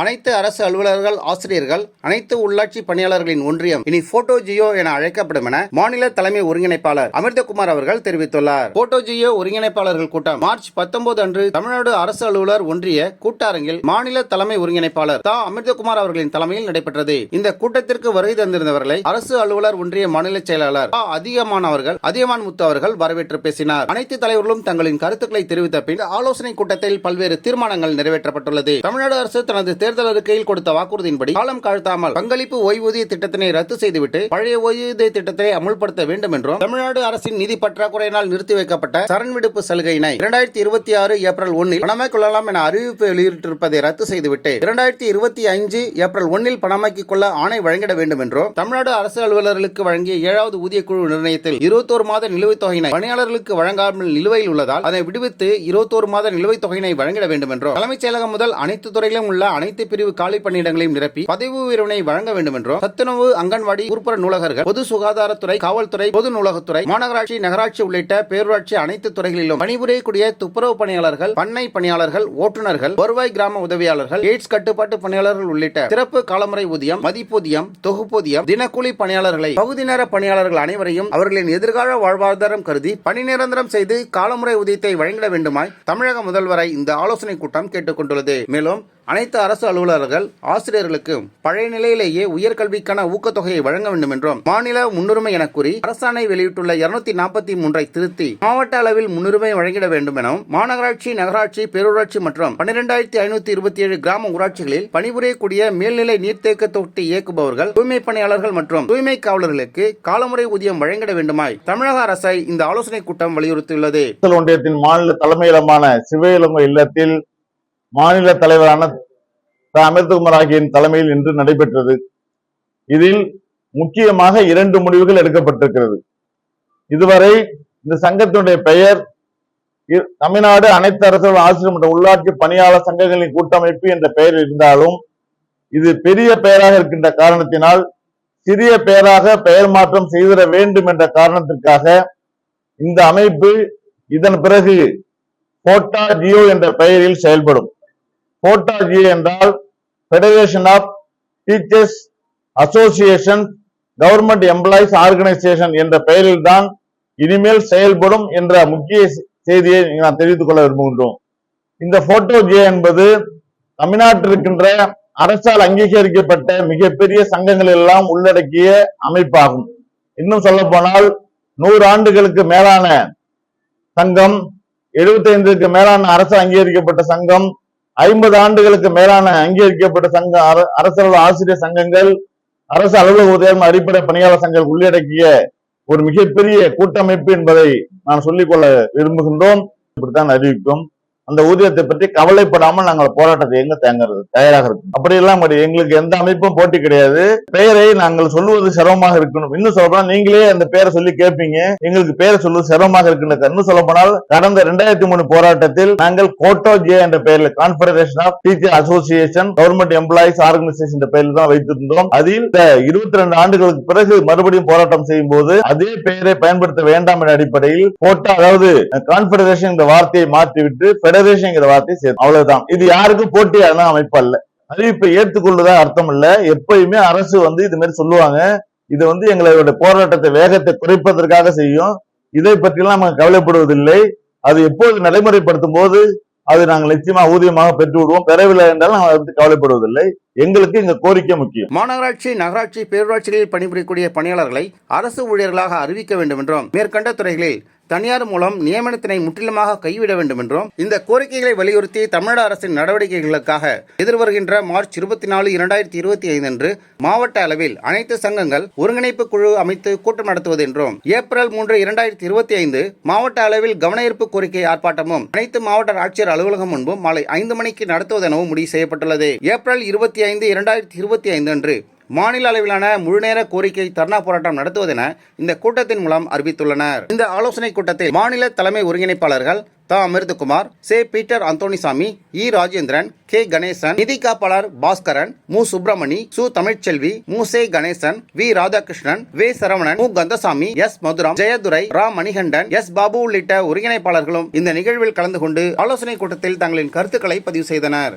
அனைத்து அரசு அலுவலர்கள் ஆசிரியர்கள் அனைத்து உள்ளாட்சி பணியாளர்களின் ஒன்றியம் இனி போட்டோ ஜியோ என அழைக்கப்படும் என மாநில தலைமை ஒருங்கிணைப்பாளர் அமிர்தகுமார் அவர்கள் தெரிவித்துள்ளார். போட்டோ ஜியோ ஒருங்கிணைப்பாளர்கள் கூட்டம் மார்ச் பத்தொன்பது அன்று தமிழ்நாடு அரசு அலுவலர் ஒன்றிய கூட்டரங்கில் மாநில தலைமை ஒருங்கிணைப்பாளர் தா. அமிர்தகுமார் அவர்களின் தலைமையில் நடைபெற்றது. இந்த கூட்டத்திற்கு வருகை தந்திருந்தவர்களை அரசு அலுவலர் ஒன்றிய மாநில செயலாளர் தா. அதிகமானவர்கள் அதிகமான் முத்து அவர்கள் வரவேற்று பேசினார். அனைத்து தலைவர்களும் தங்களின் கருத்துக்களை தெரிவித்த பின் ஆலோசனை கூட்டத்தில் பல்வேறு தீர்மானங்கள் நிறைவேற்றப்பட்டுள்ளது. தமிழ்நாடு அரசு தனது தேர்தல் அறிக்கையில் கொடுத்த வாக்குறுதியின்படி காலம் தாழ்த்தாமல் பங்களிப்பு ஓய்வூதிய திட்டத்தினை ரத்து செய்துவிட்டு பழைய ஓய்வூதிய திட்டத்தை அமுல்படுத்த வேண்டும் என்றும் தமிழ்நாடு அரசின் நிதி பற்றாக்குறையினால் நிறுத்தி வைக்கப்பட்ட சரண் விடுப்பு சலுகையினை இரண்டாயிரத்தி இருபத்தி ஆறு ஏப்ரல் ஒன்னில் பணமாக்கிக் கொள்ளலாம் என அறிவிப்பு வெளியிட்டிருப்பதை ரத்து செய்துவிட்டு இரண்டாயிரத்தி இருபத்தி அஞ்சு ஏப்ரல் ஒன்னில் பணமாக்கிக் கொள்ள ஆணை வழங்கிட வேண்டும் என்றும் தமிழ்நாடு அரசு அலுவலர்களுக்கு வழங்கிய ஏழாவது ஊதிய குழு நிர்ணயத்தில் இருபத்தோரு மாத நிலுவைத் தொகையினை பணியாளர்களுக்கு வழங்காமல் நிலுவையில் உள்ளதால் அதை விடுவித்து இருபத்தோரு மாத நிலுவைத் தொகையினை வழங்கிட வேண்டும் என்றும் தலைமைச் செயலகம் முதல் அனைத்து துறையிலும் உள்ள அனைத்து பிரிவு காலி பணியிடங்களையும் நிரப்பி பதவி உயர்வினை வழங்க வேண்டும் என்றும் சத்துணவு அங்கன்வாடி உட்புற நூலகர்கள் பொது சுகாதாரத்துறை காவல்துறை பொது நூலகத்துறை மாநகராட்சி நகராட்சி உள்ளிட்ட பேரூராட்சி அனைத்து துறைகளிலும் பணிபுரியக்கூடிய துப்புரவு பணியாளர்கள் பண்ணை பணியாளர்கள் ஓட்டுநர்கள் வருவாய் கிராம உதவியாளர்கள் எய்ட்ஸ் கட்டுப்பாட்டு பணியாளர்கள் உள்ளிட்ட சிறப்பு காலமுறை ஊதியம் மதிப்பூதியம் தொகுப்பூதியம் தினக்கூலி பணியாளர்களை பகுதி நேர பணியாளர்கள் அனைவரையும் அவர்களின் எதிர்கால வாழ்வாதாரம் கருதி பணி நிரந்தரம் செய்து காலமுறை ஊதியத்தை வழங்கிட வேண்டுமாய் தமிழக முதல்வரை இந்த ஆலோசனை கூட்டம் கேட்டுக்கொண்டுள்ளது. மேலும் அனைத்து அரசு அலுவலர்கள் ஆசிரியர்களுக்கு பழைய நிலையிலேயே உயர்கல்விக்கான ஊக்கத்தொகையை வழங்க வேண்டும் என்றும் மாநில முன்னுரிமை என கூறி அரசாணை வெளியிட்டுள்ள இருநூத்தி நாற்பத்தி மூன்றை திருத்தி மாவட்ட அளவில் முன்னுரிமை வழங்கிட வேண்டும் எனவும் மாநகராட்சி நகராட்சி பேரூராட்சி மற்றும் பன்னிரெண்டாயிரத்தி ஐநூத்தி இருபத்தி ஏழு கிராம ஊராட்சிகளில் பணிபுரியக்கூடிய மேல்நிலை நீர்த்தேக்க தொட்டி இயக்குபவர்கள் தூய்மை பணியாளர்கள் மற்றும் தூய்மை காவலர்களுக்கு காலமுறை ஊதியம் வழங்கிட வேண்டுமாய் தமிழக அரசை இந்த ஆலோசனை கூட்டம் வலியுறுத்தியுள்ளது. ஒன்றியத்தின் மாநில தலைமையிடமான சிவயிலங்கை இல்லத்தில் மாநில தலைவரான த. அமிர்தகுமார் ஆகியின் தலைமையில் இன்று நடைபெற்றது. இதில் முக்கியமாக இரண்டு முடிவுகள் எடுக்கப்பட்டிருக்கிறது. இதுவரை இந்த சங்கத்தினுடைய பெயர் தமிழ்நாடு அனைத்து அரசு ஆசிரியர் மற்றும் உள்ளாட்சி பணியாளர் சங்கங்களின் கூட்டமைப்பு என்ற பெயர் இருந்தாலும் இது பெரிய பெயராக இருக்கின்ற காரணத்தினால் சிறிய பெயராக பெயர் மாற்றம் செய்திட வேண்டும் என்ற காரணத்திற்காக இந்த அமைப்பு இதன் பிறகு போட்டா ஜியோ என்ற பெயரில் செயல்படும். போட்டா ஜியோ என்றால் federation of teachers association government employees organisation என்ற பெயரில் தான் இனிமேல் செயல்படும் என்ற முக்கிய செய்தியை நான் தெரிவித்துக் கொள்ள விரும்புகின்றோம். இந்த போட்டோ ஜே என்பது தமிழ்நாட்டில் இருக்கின்ற அரசால் அங்கீகரிக்கப்பட்ட மிகப்பெரிய சங்கங்கள் எல்லாம் உள்ளடக்கிய அமைப்பாகும். இன்னும் சொல்ல போனால் நூறு ஆண்டுகளுக்கு மேலான சங்கம் 75க்கு மேலான அரசு அங்கீகரிக்கப்பட்ட சங்கம் ஐம்பது ஆண்டுகளுக்கு மேலான அங்கீகரிக்கப்பட்ட சங்க அர- அரசு ஆசிரியர் சங்கங்கள் அரசு அலுவலக உதயம் அடிப்படை பணியாளர் சங்கங்கள் உள்ளடக்கிய ஒரு மிகப்பெரிய கூட்டமைப்பு என்பதை நான் சொல்லிக்கொள்ள விரும்புகின்றோம். இப்படித்தான் அறிவிக்கும். அந்த ஊதியத்தை பற்றி கவலைப்படாமல் நாங்கள் போராட்டத்தை எங்க தேங்கிறது தயாராக இருக்கும். அப்படி எல்லாம் எங்களுக்கு எந்த அமைப்பும் போட்டி கிடையாது. பெயரை நாங்கள் சொல்லுவது சிரமமாக இருக்கணும். இன்னும் சொல்லப்போனால் நீங்களே அந்த பெயரை சொல்லி கேட்பீங்க. எங்களுக்கு பெயரை சொல்லுவது சிரமமாக இருக்குன்னு இன்னும் சொல்ல போனால் கடந்த ரெண்டாயிரத்தி மூணு போராட்டத்தில் நாங்கள் கோட்டோ ஜே என்ற பெயரில் confederation of teacher association government employees organisation என்ற பெயரில் தான் வைத்திருந்தோம். அதில் இந்த இருபத்தி ரெண்டு ஆண்டுகளுக்கு பிறகு மறுபடியும் போராட்டம் செய்யும் போது அதே பெயரை பயன்படுத்த வேண்டாம் என்ற அடிப்படையில் கோட்டா அதாவது கான்பெடரேஷன் என்ற வார்த்தையை மாற்றிவிட்டு பெடரேஷன் என்ற வார்த்தையை சேர்த்து. அவ்வளவுதான். இது யாருக்கும் போட்டியான அமைப்பு அல்ல. அறிவிப்பை ஏற்றுக்கொள்வதா அர்த்தம் இல்ல. எப்பயுமே அரசு வந்து இது மாதிரி சொல்லுவாங்க. இது வந்து எங்களோட போராட்டத்தை வேகத்தை குறைப்பதற்காக செய்யும். இதை பற்றிலாம் நாங்கள் கவலைப்படுவதில்லை. அது எப்போது நடைமுறைப்படுத்தும் போது அது நாங்கள் நிச்சயமா ஊதியமாக பெற்று விடுவோம் பெறவில்லை என்றால் நாங்கள் அதை பற்றி கவலைப்படுவதில்லை. எங்களுக்கு இந்த கோரிக்கை முக்கியம். மாநகராட்சி நகராட்சி பேரூராட்சிகளில் பணிபுரியக்கூடிய பணியாளர்களை அரசு ஊழியர்களாக அறிவிக்க வேண்டும் என்றும் மேற்கண்ட துறைகளில் தனியார் மூலம் நியமனத்தினை முற்றிலுமாக கைவிட வேண்டும் என்றும் இந்த கோரிக்கைகளை வலியுறுத்தி தமிழ்நாடு அரசின் நடவடிக்கைகளுக்காக எதிர்வருகின்ற மார்ச் இருபத்தி நாலு இரண்டாயிரத்தி இருபத்தி ஐந்து அன்று மாவட்ட அளவில் அனைத்து சங்கங்கள் ஒருங்கிணைப்பு குழு அமைத்து கூட்டம் நடத்துவது என்றும். ஏப்ரல் மூன்று இரண்டாயிரத்தி இருபத்தி ஐந்து மாவட்ட அளவில் கவனஈர்ப்பு கோரிக்கை ஆர்ப்பாட்டமும் அனைத்து மாவட்ட ஆட்சியர் அலுவலகம் முன்பும் மாலை ஐந்து மணிக்கு நடத்துவதெனவும் முடிவு செய்யப்பட்டுள்ளது. ஏப்ரல் இருபத்தி ஐந்து இரண்டாயிரத்தி இருபத்தி ஐந்து அன்று மாநில அளவிலான முழுநேர கோரிக்கை தர்ணா போராட்டம் நடத்துவதென இந்த கூட்டத்தின் மூலம் அறிவித்துள்ளனர். இந்த ஆலோசனை கூட்டத்தில் மாநில தலைமை ஒருங்கிணைப்பாளர்கள் த. அமிர்தகுமார் சே. பீட்டர் அந்தோணிசாமி இ. ராஜேந்திரன் கே. கணேசன் நிதி காப்பாளர் பாஸ்கரன் மு. சுப்பிரமணி சு. தமிழ்ச்செல்வி மு. சே. கணேசன் வி. ராதாகிருஷ்ணன் வே. சரவணன் மு. கந்தசாமி எஸ். மதுரம் ஜெயதுரை ரா. மணிகண்டன் எஸ். பாபு உள்ளிட்ட ஒருங்கிணைப்பாளர்களும் இந்த நிகழ்வில் கலந்து கொண்டு ஆலோசனை கூட்டத்தில் தங்களின் கருத்துக்களை பதிவு செய்தனர்.